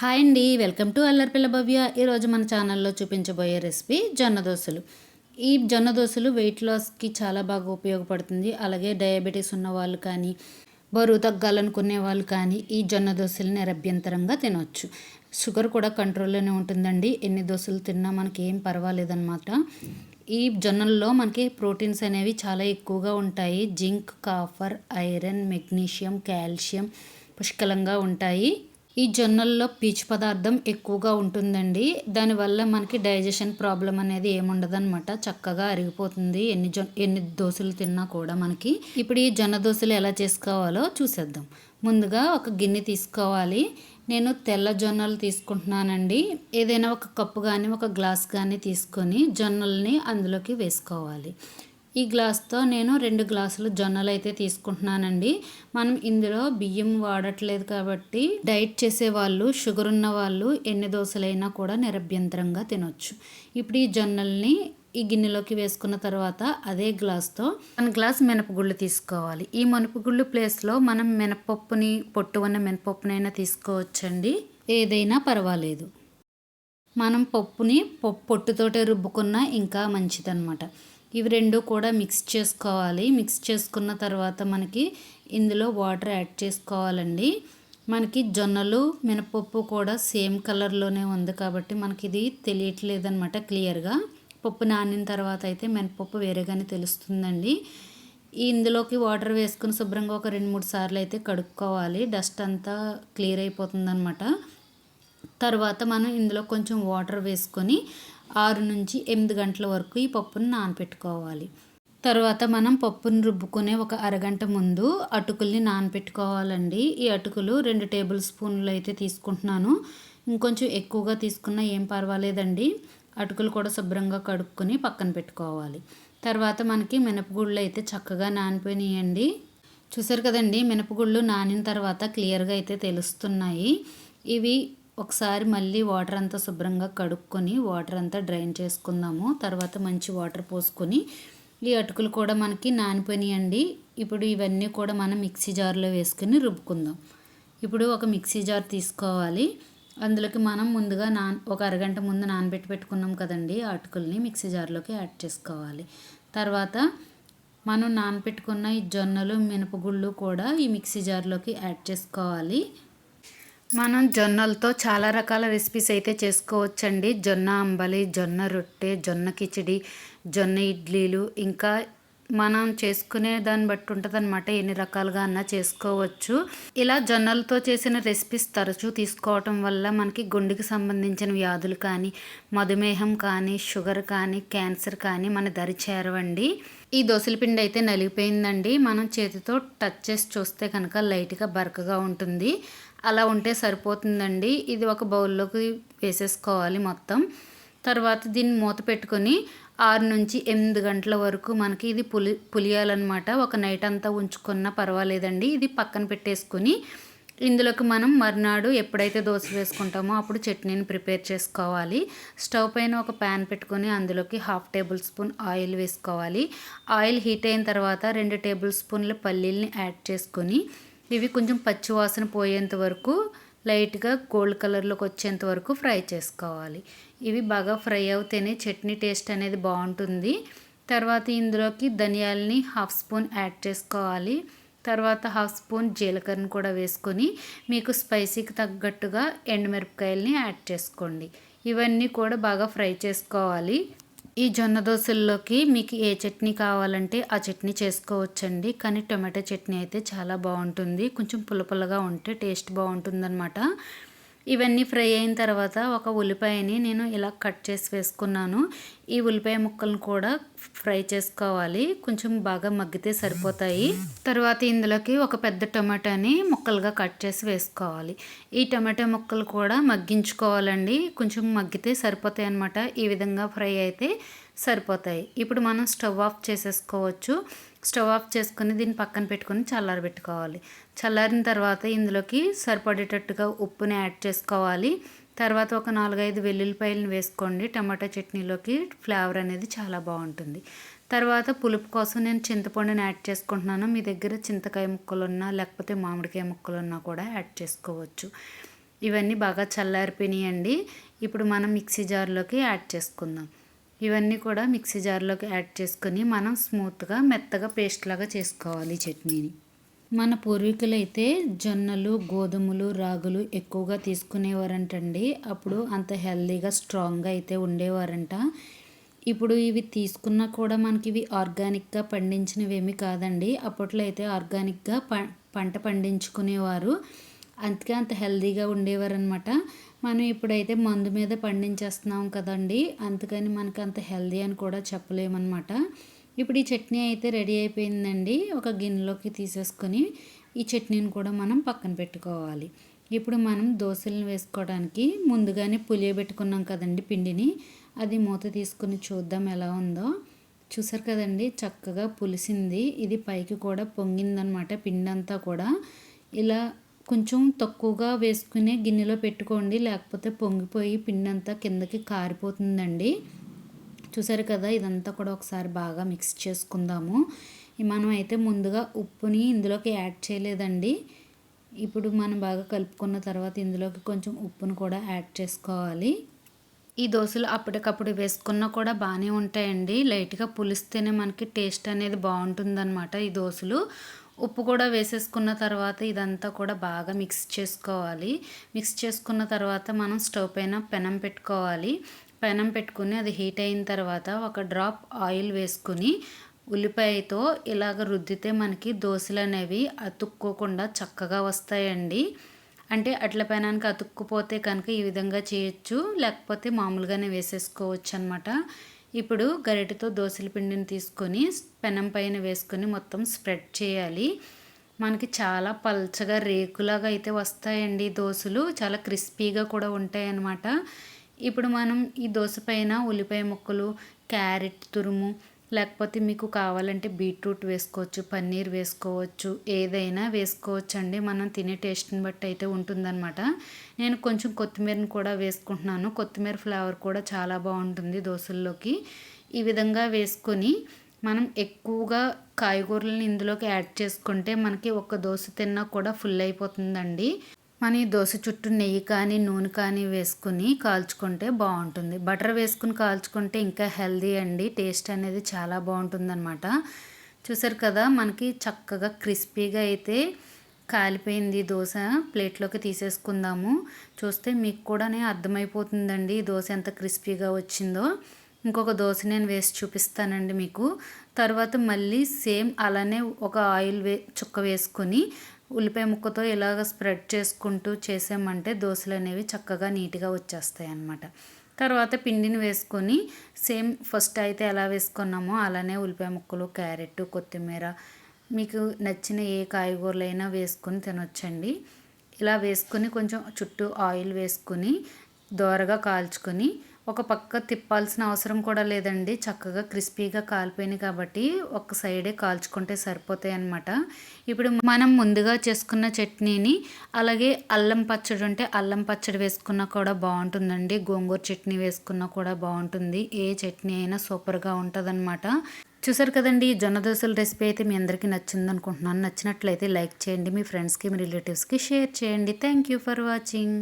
Hi అండి. Welcome to Allaripilla Bhavya. ఈరోజు మన ఛానల్లో చూపించబోయే రెసిపీ జొన్న దోశలు. ఈ జొన్న దోశలు వెయిట్ లాస్కి చాలా బాగా ఉపయోగపడుతుంది. అలాగే డయాబెటీస్ ఉన్న వాళ్ళు కానీ బరువు తగ్గాలనుకునే వాళ్ళు కానీ ఈ జొన్న దోశలు నిరభ్యంతరంగా తినవచ్చు షుగర్ కూడా కంట్రోల్లోనే ఉంటుందండి. ఎన్ని దోశలు తిన్నా మనకి ఏం పర్వాలేదన్నమాట. ఈ జొన్నల్లో మనకి ప్రోటీన్స్ అనేవి చాలా ఎక్కువగా ఉంటాయి. Zinc copper iron magnesium calcium పుష్కలంగా ఉంటాయి. ఈ జొన్నల్లో పీచు పదార్థం ఎక్కువగా ఉంటుందండి. దానివల్ల మనకి డైజెషన్ ప్రాబ్లం అనేది ఏముండదనమాట చక్కగా అరిగిపోతుంది. ఎన్ని జొ ఎన్ని దోశలు తిన్నా కూడా మనకి. ఇప్పుడు ఈ జొన్న దోశలు ఎలా చేసుకోవాలో చూసేద్దాం. ముందుగా ఒక గిన్నె తీసుకోవాలి. నేను తెల్ల జొన్నలు తీసుకుంటున్నానండి. ఏదైనా ఒక కప్పు కానీ ఒక గ్లాస్ కానీ తీసుకొని జొన్నల్ని అందులోకి వేసుకోవాలి. ఈ గ్లాస్తో నేను రెండు గ్లాసులు జొన్నలు అయితే తీసుకుంటున్నానండి. మనం ఇందులో బియ్యం వాడట్లేదు కాబట్టి డైట్ చేసే వాళ్ళు షుగర్ ఉన్న వాళ్ళు ఎన్ని దోశలైనా కూడా నిరభ్యంతరంగా తినొచ్చు. ఇప్పుడు ఈ జొన్నల్ని ఈ గిన్నెలోకి వేసుకున్న తర్వాత అదే గ్లాస్తో వన్ గ్లాస్ మినపగుళ్ళు తీసుకోవాలి. ఈ మినపగుళ్ళు ప్లేస్లో మనం మినపప్పుని పొట్టు ఉన్న మినపప్పునైనా తీసుకోవచ్చండి. ఏదైనా పర్వాలేదు. మనం పప్పుని పొట్టుతోటే రుబ్బుకున్నా ఇంకా మంచిదన్నమాట. ఇవి రెండు కూడా మిక్స్ చేసుకోవాలి. మిక్స్ చేసుకున్న తర్వాత మనకి ఇందులో వాటర్ యాడ్ చేసుకోవాలండి. మనకి జొన్నలు మినపప్పు కూడా సేమ్ కలర్లోనే ఉంది కాబట్టి మనకి ఇది తెలియట్లేదనమాట క్లియర్గా పప్పు నానిన తర్వాత అయితే మినపప్పు వేరేగానే తెలుస్తుందండి. ఇందులోకి వాటర్ వేసుకుని శుభ్రంగా ఒక రెండు మూడు సార్లు అయితే కడుక్కోవాలి. డస్ట్ అంతా క్లియర్ అయిపోతుందనమాట తర్వాత మనం ఇందులో కొంచెం వాటర్ వేసుకొని ఆరు నుంచి ఎనిమిది గంటల వరకు ఈ పప్పును నానపెట్టుకోవాలి. తర్వాత మనం పప్పును రుబ్బుకునే ఒక అరగంట ముందు అటుకుల్ని నానపెట్టుకోవాలండి. ఈ అటుకులు రెండు టేబుల్ స్పూన్లు అయితే తీసుకుంటున్నాను. ఇంకొంచెం ఎక్కువగా తీసుకున్నా ఏం పర్వాలేదండి. అటుకులు కూడా శుభ్రంగా కడుక్కొని పక్కన పెట్టుకోవాలి. తర్వాత మనకి మినపగుళ్ళు అయితే చక్కగా నానిపోయినాయండి. చూసారు కదండి మినపగుళ్ళు నానిన తర్వాత క్లియర్గా అయితే తెలుస్తున్నాయి. ఇవి ఒకసారి మళ్ళీ వాటర్ అంతా శుభ్రంగా కడుక్కొని వాటర్ అంతా డ్రైన్ చేసుకుందాము. తర్వాత మంచి వాటర్ పోసుకొని ఈ అటుకులు కూడా మనకి నానిపోయినాయండి. ఇప్పుడు ఇవన్నీ కూడా మనం మిక్సీ జార్లో వేసుకొని రుబ్బుకుందాం. ఇప్పుడు ఒక మిక్సీ జార్ తీసుకోవాలి. అందులోకి మనం ముందుగా నాన్ ఒక అరగంట ముందు నానబెట్టి పెట్టుకున్నాం కదండి అటుకుల్ని మిక్సీ జార్లోకి యాడ్ చేసుకోవాలి. తర్వాత మనం నానబెట్టుకున్న ఈ జొన్నలు మినపగుళ్ళు కూడా ఈ మిక్సీ జార్లోకి యాడ్ చేసుకోవాలి. మనం జొన్నలతో చాలా రకాల రెసిపీస్ అయితే చేసుకోవచ్చండి. జొన్న అంబలి జొన్న రొట్టె జొన్న కిచిడి జొన్న ఇడ్లీలు. ఇంకా మనం చేసుకునే దాన్ని బట్టి ఉంటుంది అనమాట ఎన్ని రకాలుగా అన్నా చేసుకోవచ్చు. ఇలా జొన్నలతో చేసిన రెసిపీస్ తరచూ తీసుకోవటం వల్ల మనకి గుండెకి సంబంధించిన వ్యాధులు కానీ మధుమేహం కానీ షుగర్ కానీ క్యాన్సర్ కానీ మన దరి చేరవండి. ఈ దోశల పిండి అయితే నలిగిపోయిందండి. మనం చేతితో టచ్ చేసి చూస్తే కనుక లైట్గా బరకగా ఉంటుంది. అలా ఉంటే సరిపోతుందండి. ఇది ఒక బౌల్లోకి వేసేసుకోవాలి మొత్తం. తర్వాత దీన్ని మూత పెట్టుకొని ఆరు నుంచి ఎనిమిది గంటల వరకు మనకి ఇది పులి పులియాలన్నమాట. ఒక నైట్ అంతా ఉంచుకున్నా పర్వాలేదండి. ఇది పక్కన పెట్టేసుకొని ఇందులోకి మనం మర్నాడు ఎప్పుడైతే దోశ వేసుకుంటామో అప్పుడు చట్నీని ప్రిపేర్ చేసుకోవాలి. స్టవ్ పైన ఒక ప్యాన్ పెట్టుకొని అందులోకి హాఫ్ టేబుల్ స్పూన్ ఆయిల్ వేసుకోవాలి. ఆయిల్ హీట్ అయిన తర్వాత రెండు టేబుల్ స్పూన్ల పల్లీల్ని యాడ్ చేసుకొని ఇవి కొంచెం పచ్చివాసన పోయేంత వరకు లైట్గా గోల్డ్ కలర్లోకి వచ్చేంత వరకు ఫ్రై చేసుకోవాలి. ఇవి బాగా ఫ్రై అవుతేనే చట్నీ టేస్ట్ అనేది బాగుంటుంది. తర్వాత ఇందులోకి ధనియాలని హాఫ్ స్పూన్ యాడ్ చేసుకోవాలి. తర్వాత హాఫ్ స్పూన్ జీలకర్రను కూడా వేసుకొని మీకు స్పైసీకి తగ్గట్టుగా ఎండుమిరపకాయలని యాడ్ చేసుకోండి. ఇవన్నీ కూడా బాగా ఫ్రై చేసుకోవాలి. ఈ జొన్న దోశల్లోకి మీకు ఏ చట్నీ కావాలంటే ఆ చట్నీ చేసుకోవచ్చండి. కానీ టొమాటో చట్నీ అయితే చాలా బాగుంటుంది. కొంచెం పుల్లపుల్లగా ఉంటే టేస్ట్ బాగుంటుందన్నమాట. ఇవన్నీ ఫ్రై అయిన తర్వాత ఒక ఉల్లిపాయని నేను ఇలా కట్ చేసి వేసుకున్నాను. ఈ ఉల్లిపాయ ముక్కలను కూడా ఫ్రై చేసుకోవాలి. కొంచెం బాగా మగ్గితే సరిపోతాయి. తర్వాత ఇందులోకి ఒక పెద్ద టమాటాని ముక్కలుగా కట్ చేసి వేసుకోవాలి. ఈ టమాటా ముక్కలు కూడా మగ్గించుకోవాలండి. కొంచెం మగ్గితే సరిపోతాయి అనమాట ఈ విధంగా ఫ్రై అయితే సరిపోతాయి. ఇప్పుడు మనం స్టవ్ ఆఫ్ చేసేసుకోవచ్చు. స్టవ్ ఆఫ్ చేసుకుని దీన్ని పక్కన పెట్టుకొని చల్లారబెట్టుకోవాలి చల్లారిన తర్వాత ఇందులోకి సరిపడేటట్టుగా ఉప్పుని యాడ్ చేసుకోవాలి. తర్వాత ఒక నాలుగైదు వెల్లుల్లిపాయలను వేసుకోండి. టమాటా చట్నీలోకి ఫ్లేవర్ అనేది చాలా బాగుంటుంది. తర్వాత పులుపు కోసం నేను చింతపండుని యాడ్ చేసుకుంటున్నాను. మీ దగ్గర చింతకాయ ముక్కలు ఉన్నా లేకపోతే మామిడికాయ ముక్కలు ఉన్నా కూడా యాడ్ చేసుకోవచ్చు. ఇవన్నీ బాగా చల్లారిపోయినాయండి. ఇప్పుడు మనం మిక్సీ జార్లోకి యాడ్ చేసుకుందాం. ఇవన్నీ కూడా మిక్సీ జార్లోకి యాడ్ చేసుకొని మనం స్మూత్గా మెత్తగా పేస్ట్ లాగా చేసుకోవాలి ఈ చట్నీని. మన పూర్వీకులు అయితే జొన్నలు గోధుమలు రాగులు ఎక్కువగా తీసుకునేవారంటండి. అప్పుడు అంత హెల్దీగా స్ట్రాంగ్గా అయితే ఉండేవారంట. ఇప్పుడు ఇవి తీసుకున్నా కూడా మనకి ఇవి ఆర్గానిక్గా పండించినవి కాదండి. అప్పట్లో అయితే ఆర్గానిక్గా ప పంట పండించుకునేవారు. అందుకే అంత హెల్దీగా ఉండేవారు అనమాట మనం ఇప్పుడైతే మందు మీద పండించేస్తున్నాం కదండి. అందుకని మనకు అంత హెల్దీ అని కూడా చెప్పలేమన్నమాట. ఇప్పుడు ఈ చట్నీ అయితే రెడీ అయిపోయిందండి. ఒక గిన్నెలోకి తీసేసుకొని ఈ చట్నీని కూడా మనం పక్కన పెట్టుకోవాలి. ఇప్పుడు మనం దోశలను వేసుకోవడానికి ముందుగానే పులియబెట్టుకున్నాం కదండి పిండిని. అది మూత తీసుకుని చూద్దాం ఎలా ఉందో. చూసారు కదండి చక్కగా పులిసింది. ఇది పైకి కూడా పొంగిందనమాట పిండి అంతా కూడా. ఇలా కొంచెం తక్కువగా వేసుకునే గిన్నెలో పెట్టుకోండి. లేకపోతే పొంగిపోయి పిండి అంతా కిందకి కారిపోతుందండి. చూసారు కదా ఇదంతా కూడా ఒకసారి బాగా మిక్స్ చేసుకుందాము. మనం అయితే ముందుగా ఉప్పుని ఇందులోకి యాడ్ చేయలేదండి. ఇప్పుడు మనం బాగా కలుపుకున్న తర్వాత ఇందులోకి కొంచెం ఉప్పును కూడా యాడ్ చేసుకోవాలి. ఈ దోశలు అప్పటికప్పుడు వేసుకున్నా కూడా బాగానే ఉంటాయండి. లైట్గా పులిస్తేనే మనకి టేస్ట్ అనేది బాగుంటుందన్నమాట ఈ దోశలు. ఉప్పు కూడా వేసేసుకున్న తర్వాత ఇదంతా కూడా బాగా మిక్స్ చేసుకోవాలి. మిక్స్ చేసుకున్న తర్వాత మనం స్టవ్ పైన పెనం పెట్టుకోవాలి. పెనం పెట్టుకుని అది హీట్ అయిన తర్వాత ఒక డ్రాప్ ఆయిల్ వేసుకుని ఉల్లిపాయతో ఇలాగ రుద్దితే మనకి దోశలు అనేవి అతుక్కోకుండా చక్కగా వస్తాయండి. అంటే అట్ల పెనానికి అతుక్కుపోతే కనుక ఈ విధంగా చేయొచ్చు. లేకపోతే మామూలుగానే వేసేసుకోవచ్చు అనమాట ఇప్పుడు గరిటతో దోశల పిండిని తీసుకొని పెనం పైన వేసుకొని మొత్తం స్ప్రెడ్ చేయాలి. మనకి చాలా పల్చగా రేకులాగా అయితే వస్తాయండి దోశలు. చాలా క్రిస్పీగా కూడా ఉంటాయి అన్నమాట ఇప్పుడు మనం ఈ దోశ పైన ఉల్లిపాయ ముక్కలు క్యారెట్ తురుము లేకపోతే మీకు కావాలంటే బీట్రూట్ వేసుకోవచ్చు పన్నీర్ వేసుకోవచ్చు ఏదైనా వేసుకోవచ్చు అండి మనం తినే టేస్ట్ని బట్టి అయితే ఉంటుందన్నమాట. నేను కొంచెం కొత్తిమీరని కూడా వేసుకుంటున్నాను. కొత్తిమీర ఫ్లేవర్ కూడా చాలా బాగుంటుంది దోశల్లోకి. ఈ విధంగా వేసుకొని మనం ఎక్కువగా కాయగూరలను ఇందులోకి యాడ్ చేసుకుంటే మనకి ఒక దోశ తిన్నా కూడా ఫుల్ అయిపోతుందండి. మన ఈ దోశ చుట్టూ నెయ్యి కానీ నూనె కానీ వేసుకుని కాల్చుకుంటే బాగుంటుంది. బటర్ వేసుకుని కాల్చుకుంటే ఇంకా హెల్దీ అండి. టేస్ట్ అనేది చాలా బాగుంటుంది అనమాట చూసారు కదా మనకి చక్కగా క్రిస్పీగా అయితే కాలిపోయింది దోశ. ప్లేట్లోకి తీసేసుకుందాము. చూస్తే మీకు కూడా అర్థమైపోతుందండి ఈ దోశ ఎంత క్రిస్పీగా వచ్చిందో. ఇంకొక దోశ నేను వేసి చూపిస్తానండి మీకు. తర్వాత మళ్ళీ సేమ్ అలానే ఒక ఆయిల్ వే చుక్క వేసుకొని ఉల్లిపాయ ముక్కతో ఇలాగ స్ప్రెడ్ చేసుకుంటూ చేసామంటే దోశలు అనేవి చక్కగా నీట్గా వచ్చేస్తాయి అన్నమాట. తర్వాత పిండిని వేసుకొని సేమ్ ఫస్ట్ అయితే ఎలా వేసుకున్నామో అలానే ఉల్లిపాయ ముక్కలు క్యారెట్ కొత్తిమీర మీకు నచ్చిన ఏ కాయగూరలైనా వేసుకొని తినొచ్చండి. ఇలా వేసుకొని కొంచెం చుట్టూ ఆయిల్ వేసుకొని దోరగా కాల్చుకొని ఒక పక్క తిప్పాల్సిన అవసరం కూడా లేదండి. చక్కగా క్రిస్పీగా కాలిపోయినాయి కాబట్టి ఒక సైడే కాల్చుకుంటే సరిపోతాయి అనమాట ఇప్పుడు మనం ముందుగా చేసుకున్న చట్నీని అలాగే అల్లం పచ్చడి ఉంటే అల్లం పచ్చడి వేసుకున్నా కూడా బాగుంటుందండి. గోంగూర చట్నీ వేసుకున్నా కూడా బాగుంటుంది. ఏ చట్నీ అయినా సూపర్గా ఉంటుందన్నమాట. చూసారు కదండి జొన్న దోశల రెసిపీ అయితే మీ అందరికీ నచ్చింది అనుకుంటున్నాను. నచ్చినట్లయితే లైక్ చేయండి మీ ఫ్రెండ్స్కి మీ రిలేటివ్స్కి షేర్ చేయండి. Thank you for watching.